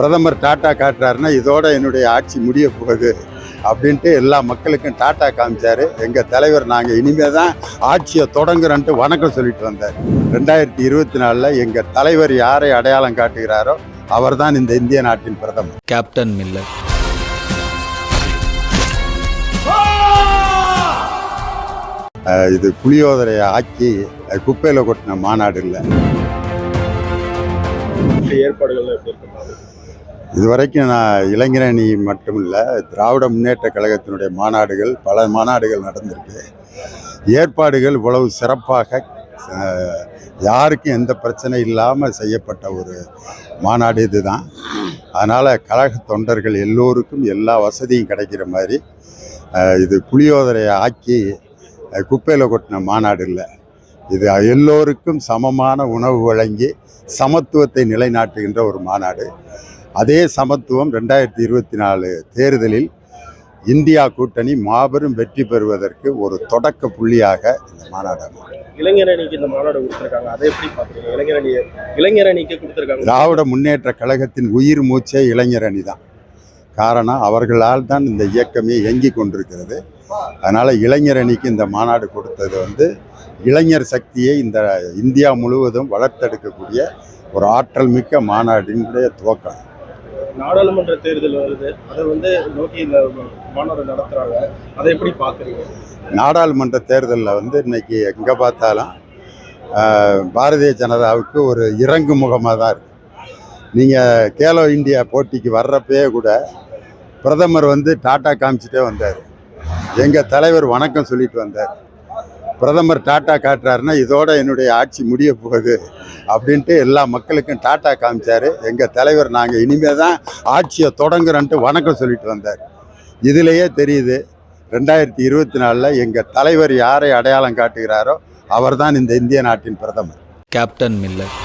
பிரதமர் டாட்டா காட்டுறாருன்னா இதோட என்னுடைய ஆட்சி முடிய போகுது அப்படின்ட்டு எல்லா மக்களுக்கும் டாட்டா காமிச்சாரு. எங்கள் தலைவர் நாங்கள் இனிமே தான் ஆட்சியை தொடங்குறோன்ட்டு வணக்கம் சொல்லிட்டு வந்தார். ரெண்டாயிரத்தி இருபத்தி நாலில் எங்கள் தலைவர் யாரை அடையாளம் காட்டுகிறாரோ அவர்தான் இந்த இந்திய நாட்டின் பிரதமர். Captain Miller. இது புளியோதரையை ஆக்கி குப்பையில் கொட்டின மாநாடு இல்லை. ஏற்பாடுகள் எப்படி இருக்கு இதுவரைக்கும் நான் இளைஞரணி மட்டும் இல்லை திராவிட முன்னேற்ற கழகத்தினுடைய மாநாடுகள் பல மாநாடுகள் நடந்திருக்கு. ஏற்பாடுகள் இவ்வளவு சிறப்பாக யாருக்கும் எந்த பிரச்சனை இல்லாமல் செய்யப்பட்ட ஒரு மாநாடு இதுதான். அதனால் கழக தொண்டர்கள் எல்லோருக்கும் எல்லா வசதியும் கிடைக்கிற மாதிரி இது புளியோதரையை ஆக்கி குப்பையில் கொட்டின மாநாடு இல்லை. இது எல்லோருக்கும் சமமான உணவு வழங்கி சமத்துவத்தை நிலைநாட்டுகின்ற ஒரு மாநாடு. அதே சமத்துவம் ரெண்டாயிரத்தி இருபத்தி நாலு தேர்தலில் இந்தியா கூட்டணி மாபெரும் வெற்றி பெறுவதற்கு ஒரு தொடக்க புள்ளியாக இந்த மாநாடு அமையும். இளைஞர் அணிக்கு இந்த மாநாடு கொடுத்துருக்காங்க. அதை எப்படி பாக்குறீங்க இளைஞர் அணி இளைஞர் அணிக்கு கொடுத்துருக்காங்க. திராவிட முன்னேற்ற கழகத்தின் உயிர் மூச்சே இளைஞர் அணி தான். காரணம் அவர்களால் தான் இந்த இயக்கமே இயங்கி கொண்டிருக்கிறது. அதனால் இளைஞர் அணிக்கு இந்த மாநாடு கொடுத்தது வந்து இளைஞர் சக்தியை இந்த இந்தியா முழுவதும் வளர்த்தெடுக்கக்கூடிய ஒரு ஆற்றல் மிக்க மாநாட்டினுடைய துவக்கம். நாடாளுமன்ற தேர்தல் வருது. அதை வந்து நோக்கி இந்த மாநாடு நடத்துறாங்க. அதை எப்படி பார்க்குறீங்க? நாடாளுமன்ற தேர்தலில் வந்து இன்னைக்கு எங்கே பார்த்தாலும் பாரதிய ஜனதாவுக்கு ஒரு இறங்கு முகமாக தான் இருக்கு. நீங்கள் கேலோ இந்தியா போட்டிக்கு வர்றப்பயே கூட பிரதமர் வந்து டாட்டா காமிச்சிட்டே வந்தார். எங்கள் தலைவர் வணக்கம் சொல்லிட்டு வந்தார். பிரதமர் டாட்டா காட்டுறாருன்னா இதோட என்னுடைய ஆட்சி முடிய போகுது அப்படின்ட்டு எல்லா மக்களுக்கும் டாட்டா காமிச்சார். எங்கள் தலைவர் நாங்கள் இனிமேல் தான் ஆட்சியை தொடங்குறோன்ட்டு வணக்கம் சொல்லிட்டு வந்தார். இதிலேயே தெரியுது ரெண்டாயிரத்தி இருபத்தி நாலில் எங்கள் தலைவர் யாரை அடையாளம் காட்டுகிறாரோ அவர்தான் இந்த இந்திய நாட்டின் பிரதமர். Captain Miller.